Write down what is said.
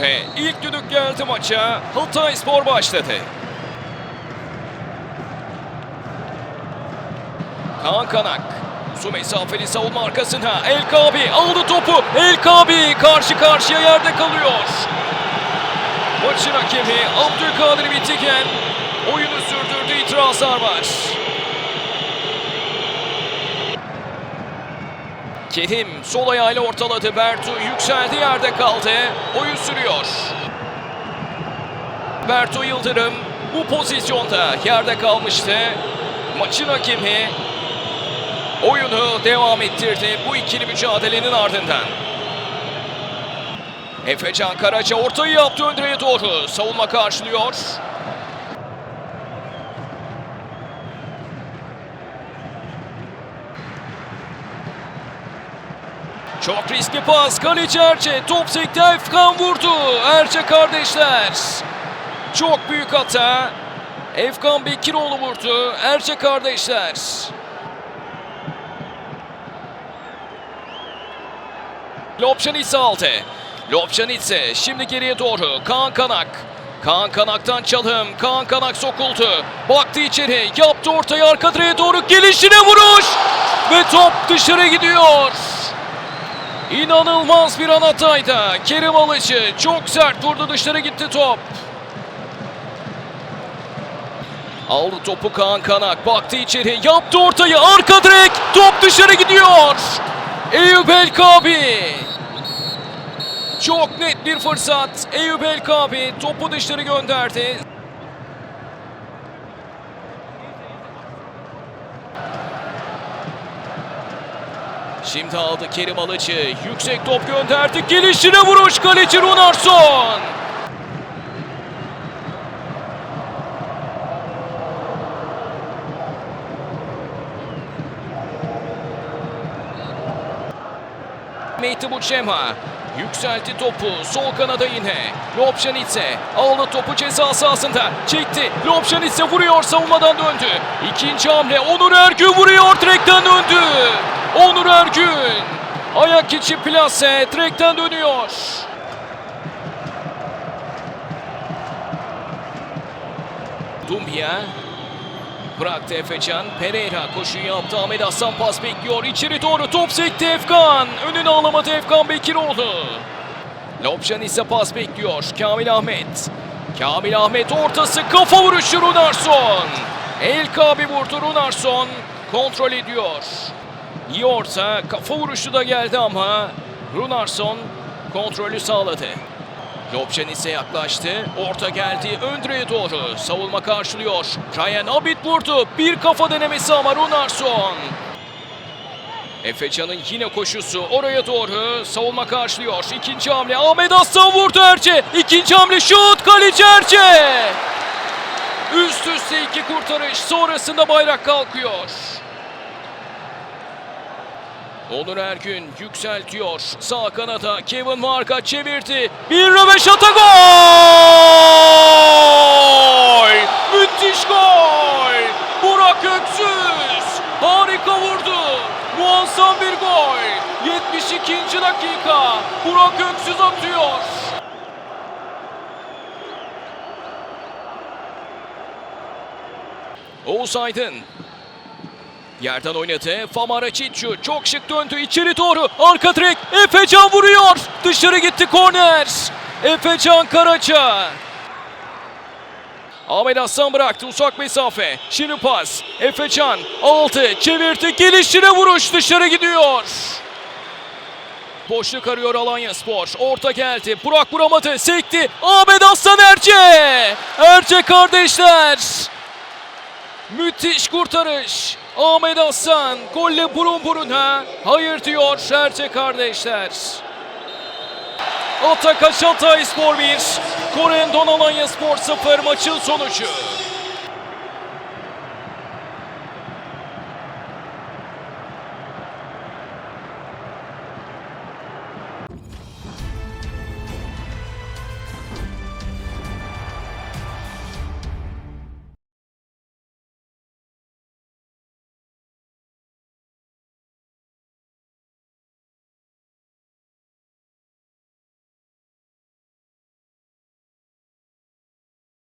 Ve ilk düdük geldi maça. Hatay Spor başladı. Kaan Kanak. Uzun mesafeli savunma arkasına. El Kabi aldı topu. El Kabi karşı karşıya yerde kalıyor. Maçın hakemi Abdülkadir Bitiken oyunu sürdürdü itirazlar var. Kedim sol ayağıyla ortaladı. Bertu yükseldi yerde kaldı. Oyun sürüyor. Bertu Yıldırım bu pozisyonda yerde kalmıştı. Maçın hakemi oyunu devam ettirdi bu ikili mücadelenin ardından. Efecan Karaca ortayı yaptı Öndre'ye doğru. Savunma karşılıyor. Çok riskli pas. Kaleci Erçe. Top sekti. Efkan vurdu. Erçe kardeşler. Çok büyük hata. Efkan Bekiroğlu vurdu. Erçe kardeşler. Lopşanitse aldı. Lopşanitse şimdi geriye doğru. Kaan Kanak. Kaan Kanak'tan çalım. Kaan Kanak sokuldu. Baktı içeri. Yaptı ortayı arka direğe doğru. Gelişine vuruş. Ve top dışarı gidiyor. İnanılmaz bir an. Kerim Alıcı çok sert vurdu dışarı gitti top. Aldı topu Kaan Kanak. Baktı içeri. Yaptı ortayı. Arka direk. Top dışarı gidiyor. Eyüp Elkabi. Çok net bir fırsat. Eyüp Elkabi topu dışarı gönderdi. Şimdi aldı Kerim Alıcı. Yüksek top gönderdi. Gelişine vuruş. Kaleci Runarsson. Mehdi Buçema yükseltti topu. Sol kanada yine. Lopşanitse aldı topu ceza sahasında. Çekti. Lopşanitse vuruyor savunmadan döndü. İkinci hamle. Onur Ergün vuruyor direkten döndü Onur Ergün ayak içi plase direkten dönüyor Dumbia Bıraktı Efecan. Pereira koşuyu yaptı. Ahmet Aslan pas bekliyor. İçeri doğru top sekti Efkan. Önünü alamadı Efkan Bekiroğlu. Lopşan ise pas bekliyor. Kamil Ahmet. Kamil Ahmet ortası kafa vuruşu Runarsson. El kabi vurdu Runarsson. Kontrol ediyor. İyi orta. Kafa vuruşu da geldi ama Runarsson kontrolü sağladı. Lopşen ise yaklaştı. Orta geldi. Öndre'ye doğru. Savunma karşılıyor. Ryan Abit vurdu. Bir kafa denemesi ama Runarsson. Efecan'ın yine koşusu oraya doğru. Savunma karşılıyor. İkinci hamle Ahmet Aslan vurdu Erçe. İkinci hamle şut. Kaleci Erçe. Üst üste iki kurtarış. Sonrasında bayrak kalkıyor. Onur Ergün yükseltiyor. Sağ kanata Kevin Marka çevirdi. Bir röveşata gol! Müthiş gol! Burak Öksüz harika vurdu. Muazzam bir gol. 72. dakika. Burak Öksüz atıyor. Oğuz Aydın Yerden oynadı. Famara Çitçu çok şık döndü içeri doğru. Arka direk. Efecan vuruyor. Dışarı gitti korner. Efecan Karaca. Ahmet Aslan bıraktı uzak mesafe. Şimdi pas. Efecan aldı. Çevirdi. Gelişine vuruş dışarı gidiyor. Boşluk arıyor Alanya Spor. Orta geldi. Burak vuramadı. Sekti. Ahmet Aslan Erce. Erce kardeşler. Müthiş kurtarış. Ahmet Aslan golle burun buruna. Hayır diyor Erce kardeşler. Atakaş Hatay Spor 1. Korendon Alanya Spor 0 maçın sonucu.